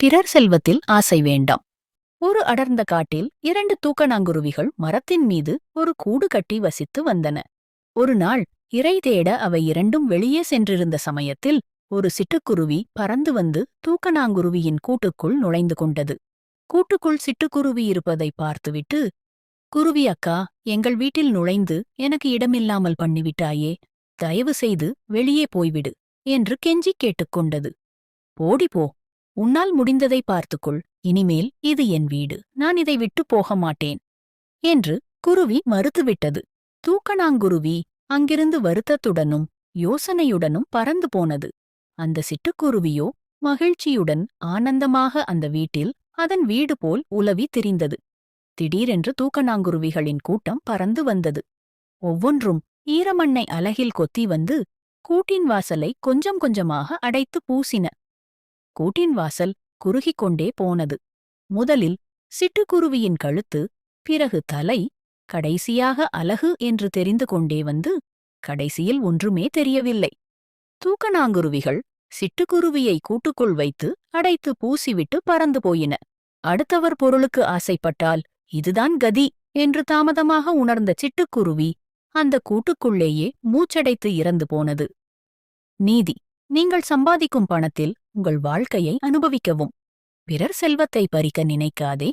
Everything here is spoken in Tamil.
பிறர் செல்வத்தில் ஆசை வேண்டாம். ஒரு அடர்ந்த காட்டில் இரண்டு தூக்கணாங்குருவிகள் மரத்தின் மீது ஒரு கூடு கட்டி வசித்து வந்தன. ஒரு நாள் இறை தேட அவை இரண்டும் வெளியே சென்றிருந்த சமயத்தில் ஒரு சிட்டுக்குருவி பறந்து வந்து தூக்கணாங்குருவியின் கூட்டுக்குள் நுழைந்து கொண்டது. கூட்டுக்குள் சிட்டுக்குருவி இருப்பதை பார்த்துவிட்டு குருவி அக்கா எங்கள் வீட்டில் நுழைந்து எனக்கு இடமில்லாமல் பண்ணிவிட்டாயே தயவு செய்து வெளியே போய்விடு என்று கெஞ்சி கேட்டுக்கொண்டது போடி போ உன்னால் முடிந்ததை பார்த்துக்கொள் இனிமேல் இது என் வீடு நான் இதை விட்டு போக மாட்டேன் என்று குருவி மறுத்துவிட்டது. தூக்கணாங்குருவி அங்கிருந்து வருத்தத்துடனும் யோசனையுடனும் பறந்து போனது. அந்த சிட்டுக்குருவியோ மகிழ்ச்சியுடன் ஆனந்தமாக அந்த வீட்டில் அதன் வீடு போல் உலவி திரிந்தது. திடீரென்று தூக்கணாங்குருவிகளின் கூட்டம் பறந்து வந்தது. ஒவ்வொன்றும் ஈரமண்ணை அலகில் கொத்தி வந்து கூட்டின் வாசலை கொஞ்சம் கொஞ்சமாக அடைத்து பூசின. கூட்டின் வாசல் குறுகிக் கொண்டே போனது. முதலில் சிட்டுக்குருவியின் கழுத்து பிறகு தலை கடைசியாக அலகு என்று தெரிந்து கொண்டே வந்து கடைசியில் ஒன்றுமே தெரியவில்லை. தூக்கணாங்குருவிகள் சிட்டுக்குருவியை கூட்டுக்குள் வைத்து அடைத்து பூசிவிட்டு பறந்து போயின. அடுத்தவர் பொருளுக்கு ஆசைப்பட்டால் இதுதான் கதி என்று தாமதமாக உணர்ந்த சிட்டுக்குருவி அந்த கூட்டுக்குள்ளேயே மூச்சடைத்து இறந்து போனது. நீதி நீங்கள் சம்பாதிக்கும் பணத்தில் உங்கள் வாழ்க்கையை அனுபவிக்கவும். பிறர் செல்வத்தை பறிக்க நினைக்காதே.